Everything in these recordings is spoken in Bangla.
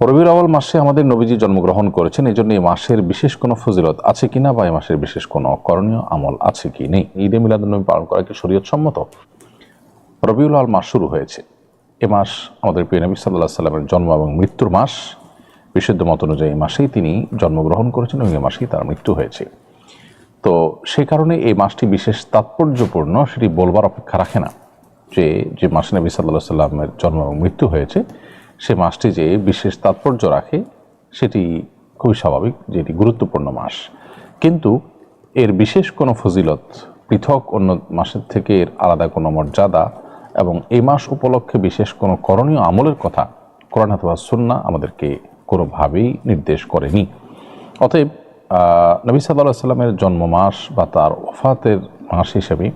রবিউল আওয়াল মাসে আমাদের নবীজি জন্মগ্রহণ করেছেন এই জন্য এই মাসের বিশেষ কোনো ফজিলত আছে কিনা বা এই মাসের বিশেষ কোনো করণীয় আমল আছে কি নেই? ঈদে মিলাদুন্নবী পালন করা কি শরীয়ত সম্মত? রবিউল আওয়াল মাস শুরু হয়েছে। এ মাস আমাদের প্রিয় নবী সাল্লাহ সাল্লামের জন্ম এবং মৃত্যুর মাস। বিশুদ্ধ মত অনুযায়ী এই মাসেই তিনি জন্মগ্রহণ করেছেন এবং এই মাসেই তার মৃত্যু হয়েছে। তো সেই কারণে এই মাসটি বিশেষ তাৎপর্যপূর্ণ সেটি বলবার অপেক্ষা রাখে না যে যে মাসে নবী সাল্লাহ সাল্লামের জন্ম এবং মৃত্যু হয়েছে সে মাসটি যে বিশেষ তাৎপর্য রাখে, সেটি খুবই স্বাভাবিক যে এটি গুরুত্বপূর্ণ মাস। কিন্তু এর বিশেষ কোনো ফজিলত পৃথক অন্য মাসের থেকে এর আলাদা কোনো মর্যাদা এবং এই মাস উপলক্ষে বিশেষ কোনো করণীয় আমলের কথা কোরআন অথবা সুন্না আমাদেরকে কোনোভাবেই নির্দেশ করেনি। অতএব নবী সাল্লাহ সাল্লামের জন্ম মাস বা তার ওফাতের মাস হিসেবে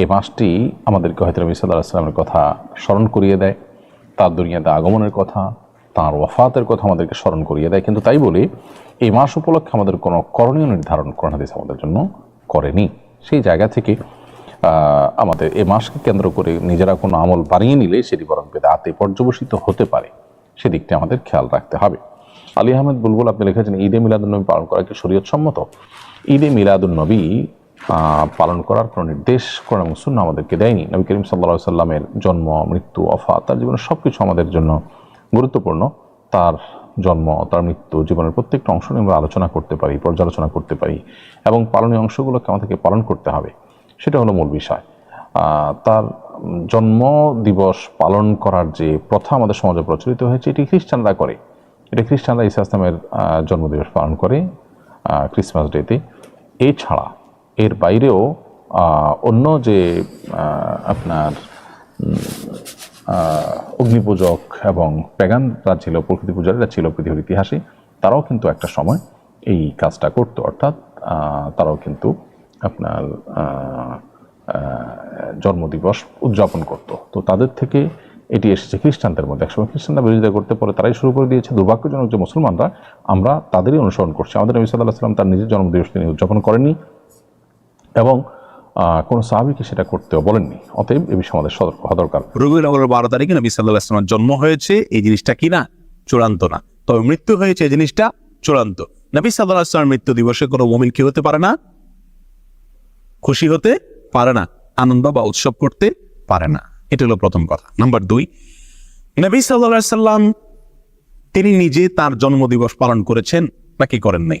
এই মাসটি আমাদেরকে হয়তো নবী সাল্লাহ সাল্লামের কথা স্মরণ করিয়ে দেয়। তার দুনিয়াতে আগমনের কথা তার ওফাতের কথা আমাদেরকে স্মরণ করিয়ে দেয়। কিন্তু তাই বলে এই মাস উপলক্ষে আমাদের কোনো করণীয় নির্ধারণ হাদিস আমাদের জন্য করেনি। সেই জায়গা থেকে আমাদের এই মাসকে কেন্দ্র করে নিজেরা কোনো আমল বানিয়ে নিলে সেটি বরং বেদাতে পর্যবসিত হতে পারে। সেদিকটি আমাদের খেয়াল রাখতে হবে। আলী আহমেদ বুলবুল আপনি লিখেছেন ঈদে মিলাদুন্নবী পালন করা কি শরীয়ত সম্মত ঈদে মিলাদুন্নবী আহ, পালন করার কোনো নির্দেশ, কোরআন এবং সুন্নাহ আমাদেরকে দেয়নি। নবী করিম সাল্লা সাল্লামের জন্ম, মৃত্যু অফা তার জীবনের সব কিছু আমাদের জন্য গুরুত্বপূর্ণ। তার জন্ম, তার মৃত্যু জীবনের প্রত্যেকটা অংশ নিয়ে আমরা আলোচনা করতে পারি, পর্যালোচনা করতে পারি এবং পালনীয় অংশগুলোকে আমাদেরকে পালন করতে হবে। সেটা হলো মূল বিষয়। তার জন্ম দিবস পালন করার যে প্রথা আমাদের সমাজে প্রচলিত হয়েছে, এটি খ্রিস্টানরা করে। এটা খ্রিস্টানরা ইসা ইসলামের জন্মদিবস পালন করে ক্রিসমাস ডেতে এছাড়া এর বাইরেও অন্য যে আপনার অগ্নিপূজক এবং প্যাগানরা ছিল, প্রকৃতি পূজারীরা ছিল পৃথিবীর ইতিহাসে, তারাও কিন্তু একটা সময় এই কাজটা করতো। অর্থাৎ তারাও কিন্তু আপনার জন্মদিবস উদযাপন করত। তো তাদের থেকে এটি এসেছে খ্রিস্টানদের মধ্যে। একসময় খ্রিস্টানরা বিরোধিতা করতে পরে তারাই শুরু করে দিয়েছে। দুর্ভাগ্যজনক যে মুসলমানরা, আমরা তাদেরই অনুসরণ করছি। আমাদের নবী সাল্লাহ সাল্লাম তার নিজের জন্মদিবস তিনি উদযাপন করেননি। এবং কোনো সাহাবিকে সেটা করতেও বলেননি। অতএব এ বিষয়ে আমাদের সতর্ক হওয়া দরকার। রবিউল আওয়ালের বারো তারিখে নবী সাল্লাহ ইসলামের জন্ম হয়েছে, এই জিনিসটা কি না চূড়ান্ত না। তবে মৃত্যু হয়েছে, এই জিনিসটা চূড়ান্ত। নবী সাল্লাহ ইসলামের মৃত্যু দিবসে কোনো মমিন কি হতে পারে না? খুশি হতে পারে না। আনন্দ বা উৎসব করতে পারে না। এটা হলো প্রথম কথা। নাম্বার দুই, নবী সাল্লাহ সাল্লাম তিনি নিজে তার জন্মদিবস পালন করেছেন নাকি করেন নাই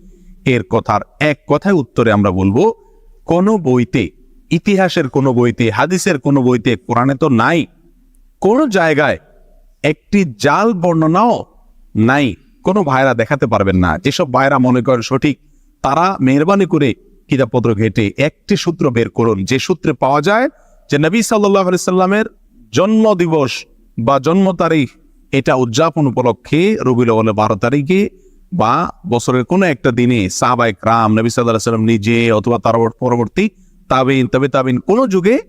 এর কথার এক কথায় উত্তরে আমরা বলব, কোন বইতে, ইতিহাসের কোনো বইতে, হাদিসের কোনো বইতে কোরআনে তো নাই। কোন জায়গায় একটি জাল বর্ণনাও নাই। কোনো ভাইরা দেখাতে পারবেন না। যেসব ভাইরা মনে করেন সঠিক, তারা মেহরবানি করে কিতাবপত্র ঘেটে একটি সূত্র বের করুন। যে সূত্রে পাওয়া যায় যে নবী সাল্লাহ সাল্লামের জন্ম দিবস বা জন্ম তারিখ, এটা উদযাপন উপলক্ষে রবিউল বারো তারিখে বা বছরের কোনো একটা দিনে সাহাবাই ক্রাম নবী সাল্লাহ সাল্লাম নিজে অথবা তার পরবর্তী তাবিন তবে তাবিন কোনো যুগে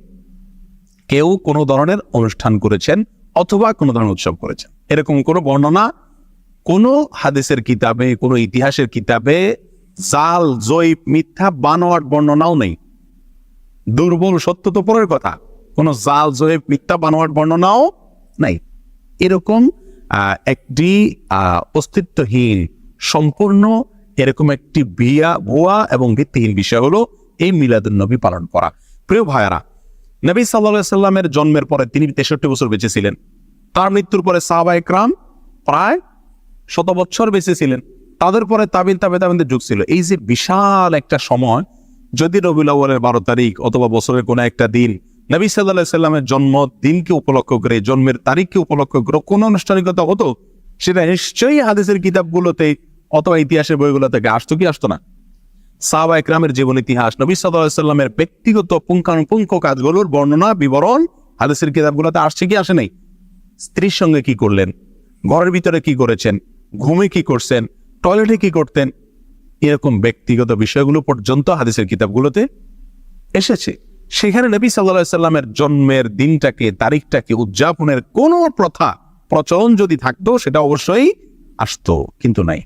কেউ কোনো ধরনের অনুষ্ঠান করেছেন অথবা কোনো ধরনের উৎসব করেছেন। এরকম কোনো বর্ণনা কোনো হাদিসের কিতাবে, কোনো ইতিহাসের কিতাবে জাল জয়ীব মিথ্যা, বানোয়াট বর্ণনাও নেই। দুর্বল সত্য তো পরের কথা। কোনো জাল জয়ীব মিথ্যা, বানোয়াট বর্ণনাও নাই। এরকম একটি অস্তিত্বহীন সম্পূর্ণ এরকম একটি বিয়া, ভুয়া এবং ভিত্তিহীন বিষয় হলো এই মিলাদুন নবী পালন করা। প্রিয় ভাইয়ারা, নবী সাল্লাহ সাল্লামের জন্মের পরে তিনি তেষট্টি বছর বেঁচে ছিলেন। তার মৃত্যুর পরে সাহাবা একরাম প্রায় শত বছর বেঁচে ছিলেন। তাদের পরে তাবিন তাবে তাবিনদের যুগ ছিল। এই যে বিশাল একটা সময়, যদি রবিউল আউ্বালের বারো তারিখ অথবা বছরের কোনো একটা দিন নবী সাল্লাহ সাল্লামের জন্ম দিনকে উপলক্ষ করে, জন্মের তারিখকে উপলক্ষ করে কোনো আনুষ্ঠানিকতা হতো, সেটা নিশ্চয়ই হাদিসের কিতাবগুলোতে অথবা ইতিহাসের বইগুলো থেকে আসতো কি আসতো না? সাহাবা একরামের জীবন ইতিহাস, নবী সাল্লামের ব্যক্তিগত পুঙ্খানুপুঙ্খ কাজগুলোর বর্ণনা, বিবরণ হাদিসের কিতাবগুলোতে আসছে কি, আসে নাই? স্ত্রীর সঙ্গে কি করলেন? ঘরের ভিতরে কি করেছেন? ঘুমে কি করছেন? টয়লেটে কি করতেন? এরকম ব্যক্তিগত বিষয়গুলো পর্যন্ত হাদিসের কিতাবগুলোতে এসেছে। সেখানে নবী সাল্লাহ সাল্লামের জন্মের দিনটাকে, তারিখটাকে উদযাপনের কোনো প্রথা, প্রচলন যদি থাকতো, সেটা অবশ্যই আসতো, কিন্তু নাই।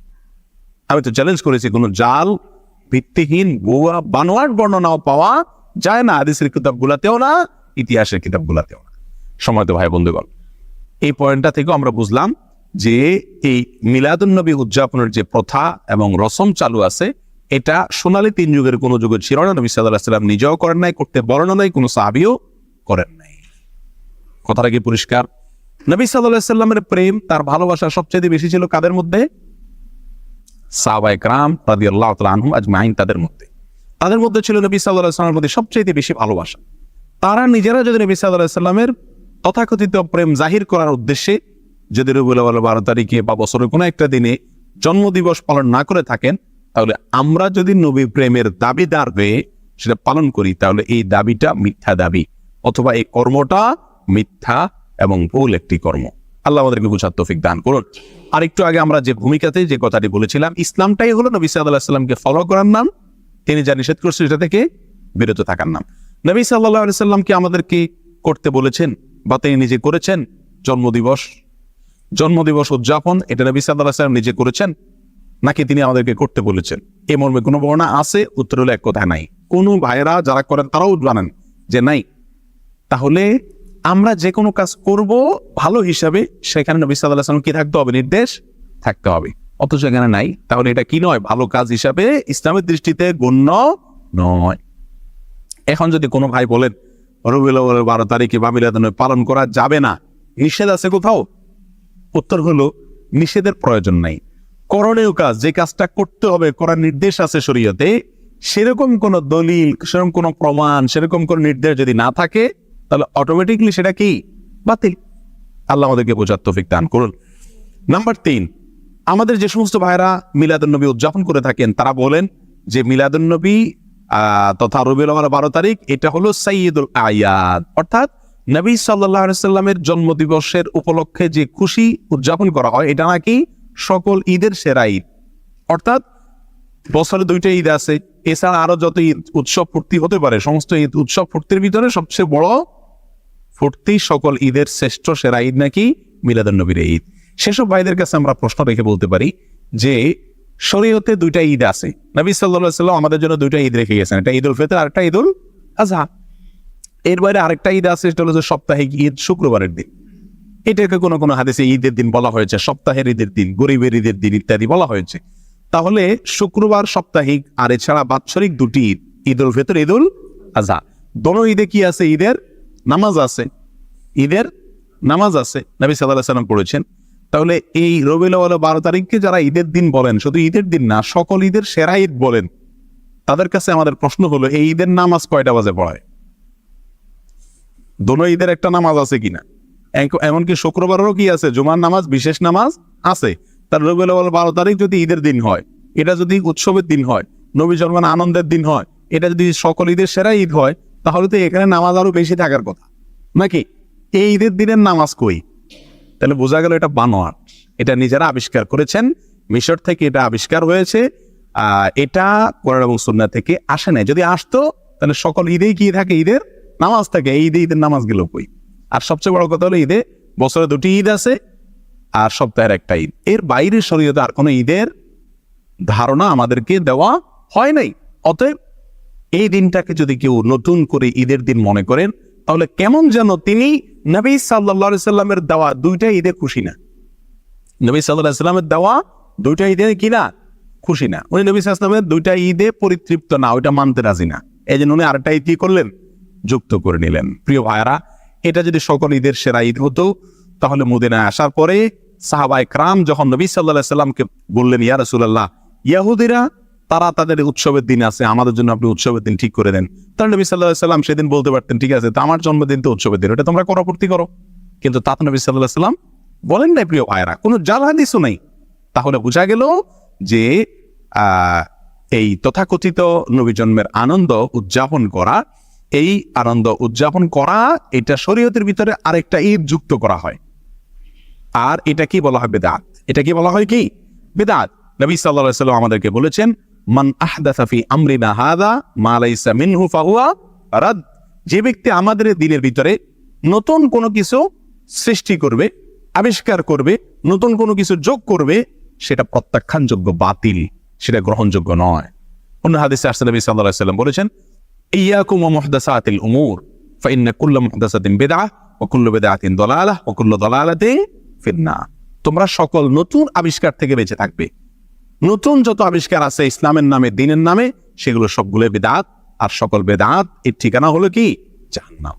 আমি তো চ্যালেঞ্জ করেছি, কোনো জাল ভিত্তিহীন গোয়া বানোয়ার বর্ণনাও পাওয়া যায় না, হাদিসের কিতাবগুলাতেও না, ইতিহাসের কিতাবগুলাতেও না। সময় তো ভাই, বন্ধুগণ। এই পয়েন্টটা থেকেও আমরা বুঝলাম যে এই মিলাদুন্নবী উদযাপনের যে প্রথা এবং রসম চালু আছে, এটা সোনালী তিন যুগের কোনো যুগে ছিল না। নবী সাল্লাম নিজেও করেন নাই, করতে বলেন নাই, কোনো সাহাবিও করেন নাই। কথাটা কি পরিষ্কার? নবী সাল্লাহ সাল্লামের প্রেম, তার ভালোবাসা সবচেয়ে বেশি ছিল কাদের মধ্যে? সাহাবায়ে রাদি আল্লাহ আজমাইন তাদের মধ্যে। তাদের মধ্যে ছিল নবী সাল্লাহ সাল্লামের প্রতি সবচেয়ে বেশি ভালোবাসা। তারা নিজেরা যদি নবী সাল্লাহ সাল্লামের তথাকথিত প্রেম জাহির করার উদ্দেশ্যে যদি রবিউল বারো তারিখে বা বছরের কোনো একটা দিনে জন্মদিবস পালন না করে থাকেন, তাহলে আমরা যদি নবী প্রেমের দাবিদার হয়ে সেটা পালন করি, তাহলে এই দাবিটা মিথ্যা দাবি অথবা এই কর্মটা মিথ্যা এবং ভুল একটি কর্ম। আল্লাহ আমাদেরকে বুঝার তৌফিক দান করুন। আর একটু আগে আমরা যে ভূমিকাতে যে কথাটি বলেছিলাম, ইসলামটাই হলো নবী সাল্লাহ সাল্লামকে ফলো করার নাম, তিনি যা নিষেধ করছেন সেটা থেকে বিরত থাকার নাম। নবী সাল্লাহ সাল্লামকে আমাদেরকে করতে বলেছেন বা তিনি নিজে করেছেন? জন্মদিবস। জন্মদিবস উদযাপন, এটা নবী সাল্লাহ সাল্লাম নিজে করেছেন, নাকি তিনি আমাদেরকে করতে বলেছেন? এ মর্মে কোনো বর্ণনা আছে, উত্তর হলো এক কথা নাই। কোনো ভাইয়েরা যারা করেন তারাও জানেন যে নাই। তাহলে আমরা যে কোনো কাজ করব ভালো হিসাবে, সেখানে নবী সাল্লাহ সাল্লাম কি থাকতে হবে? নির্দেশ থাকতে হবে। অথচ এখানে নাই। তাহলে এটা কি নয়? ভালো কাজ হিসাবে ইসলামের দৃষ্টিতে গণ্য নয়। এখন যদি কোনো ভাই বলেন, রবিউল আউয়ালের বারো তারিখে বা মিলাদুন্নবী পালন করা যাবে না। নিষেধ আছে কোথাও? উত্তর হলো, নিষেধের প্রয়োজন নাই। করণীয় কাজ, যে কাজটা করতে হবে, করার নির্দেশ আছে শরীয়তে, সেরকম কোন দলিল, সেরকম কোন প্রমাণ, সেরকম কোন নির্দেশ যদি না থাকে তাহলে অটোমেটিকলি সেটা কি? বাতিল। আল্লাহ আমাদেরকে বোঝার তৌফিক দান করুন। নাম্বার তিন, আমাদের যে সমস্ত ভাইরা মিলাদুন্নবী উদযাপন করে থাকেন, তারা বলেন যে মিলাদুন্নবী তথা রবিউল আওয়াল বারো তারিখ, এটা হলো সাইয়দুল আয়াদ। অর্থাৎ নবী সাল্লাহ সাল্লামের জন্মদিবসের উপলক্ষে যে খুশি উদযাপন করা হয়, এটা নাকি সকল ঈদের সেরা ঈদ। অর্থাৎ বছরে দুইটা ঈদ আছে। এছাড়া আরও যত ঈদ উৎসব ফুর্তি হতে পারে, সমস্ত ঈদ উৎসব ফুর্তির ভিতরে সবচেয়ে বড় ফুর্তি সকল ঈদের শ্রেষ্ঠ সেরা ঈদ নাকি মিলাদন নবীর ঈদ। সেসব ভাইদের কাছে আমরা প্রশ্ন রেখে বলতে পারি যে, শরীয়তে দুইটা ঈদ আছে। নবী সাল্লাহ সাল্লাম আমাদের জন্য দুইটা ঈদ রেখে গেছেন। একটা ঈদ উল ফিতর আর একটা ঈদ উল আজহা এর বাইরে আরেকটা ঈদ আছে, সেটা হলো যে সাপ্তাহিক ঈদ, শুক্রবারের দিন। এটাকে কোনো কোনো হাদিসে ঈদের দিন বলা হয়েছে, সপ্তাহের ঈদের দিন, গরিবের ঈদের দিন ইত্যাদি বলা হয়েছে। তাহলে শুক্রবার সাপ্তাহিক আর এছাড়া বাৎসরিক দুটি ঈদ ঈদ উল ফিতর, ঈদ উল আজহা দোনো ঈদে কি আছে? ঈদের নামাজ আছে। ঈদের নামাজ আছে, নবী সাল্লাহ সাল্লাম পড়েছেন। তাহলে এই রবিউল বারো তারিখকে যারা ঈদের দিন বলেন, শুধু ঈদের দিন না, সকল ঈদের সেরা ঈদ বলেন, তাদের কাছে আমাদের প্রশ্ন হলো, এই ঈদের নামাজ কয়টা বাজে পড়ায়? দোনো ঈদের একটা নামাজ আছে কিনা? এমনকি শুক্রবারেরও কি আছে? জুমার নামাজ, বিশেষ নামাজ আছে। তার রবিউল আউয়াল বারো তারিখ যদি ঈদের দিন হয়, এটা যদি উৎসবের দিন হয়, নবী জন্মান আনন্দের দিন হয়, এটা যদি সকল ঈদের সেরা ঈদ হয়, তাহলে তো এখানে নামাজ আরও বেশি থাকার কথা। নাকি? এই ঈদের দিনের নামাজ কই? তাহলে বোঝা গেল এটা বানোয়ার এটা নিজেরা আবিষ্কার করেছেন, মিশর থেকে এটা আবিষ্কার হয়েছে এটা কোরআন এবং সুন্নাহ থেকে আসে নাই। যদি আসতো, তাহলে সকল ঈদেই কি থাকে? ঈদের নামাজ থাকে। এই ঈদে ঈদের নামাজ গেল কই? আর সবচেয়ে বড় কথা হলো ঈদে বছরে দুটি ঈদ আছে আর সপ্তাহের একটা ঈদ। এর বাইরে শরীয়তে আর কোনো ঈদের ধারণা আমাদেরকে দেওয়া হয় নাই। অতএব এই দিনটাকে যদি কেউ নতুন করে ঈদের দিন মনে করেন, তাহলে কেমন যেন তিনি নবী সাল্লা সাল্লামের দেওয়া দুইটা ঈদে খুশি না। নবী সাল্লাহ সাল্লামের দেওয়া দুইটা ঈদে কি না? খুশি না। উনি নবী সাল্লামের দুইটা ঈদে পরিতৃপ্ত না, ওইটা মানতে রাজি না। এই জন্য উনি আরেকটা ঈদ কি করলেন? যুক্ত করে নিলেন। প্রিয় ভাইয়ারা, এটা যদি সকল ঈদের সেরা ঈদ হতো, তাহলে মদিনায় আসার পরে সাহাবাই ক্রাম যখন নবী সাল্লাহ সাল্লামকে বললেন, ইয়া রসুল্লাহ ইয়াহুদিরা, তারা তাদের উৎসবের দিন আছে, আমাদের জন্য আপনি উৎসবের দিন ঠিক করে দেন। তাহলে নবী সাল্লাহ সাল্লাম সেদিন বলতে পারতেন, ঠিক আছে, তো আমার জন্মদিন তো উৎসবের দিন, ওটা তোমরা করপূর্তি করো। কিন্তু তাতে নবী সাল্লাহ সাল্লাম বলেন নাই, প্রিয় ভাইরা কোনো জাল হাদিসও নেই। তাহলে বোঝা গেল যে এই তথাকথিত নবী জন্মের আনন্দ উদযাপন করা, এই আনন্দ উদযাপন করা, এটা শরীয়তের ভিতরে আরেকটা ঈদ যুক্ত করা হয়। আর এটা কি বলা হয় বেদাত? এটা কি বলা হয় কি? বেদাত। নবী সাল্লাল্লাহু সাল্লাম আমাদেরকে বলেছেন, মান আহদাসা আমরিনা হাদা মা লাইসা মিনহু ফাহুয়া রাদ। যে ব্যক্তি আমাদের দিনের ভিতরে নতুন কোনো কিছু সৃষ্টি করবে, আবিষ্কার করবে, নতুন কোনো কিছু যোগ করবে, সেটা প্রত্যাখ্যানযোগ্য বাতিল, সেটা গ্রহণযোগ্য নয়। অন্য হাদিসে আসছে নবী সাল্লাল্লাহু সাল্লাম বলেছেন, ইয়াকুম মুহদাসাতিল উমুর ফাইন্না কুল্লা মুহদাসাতিন বিদআহ, ওয়া কুল্লু বিদআতিন দালালাহ ওয়া কুল্লু ফিন্নার তোমরা সকল নতুন আবিষ্কার থেকে বেঁচে থাকবে। নতুন যত আবিষ্কার আছে ইসলামের নামে, দিনের নামে, সেগুলো সবগুলো বেদাত। আর সকল বেদাত, এর ঠিকানা হলো কি? জাহান্নাম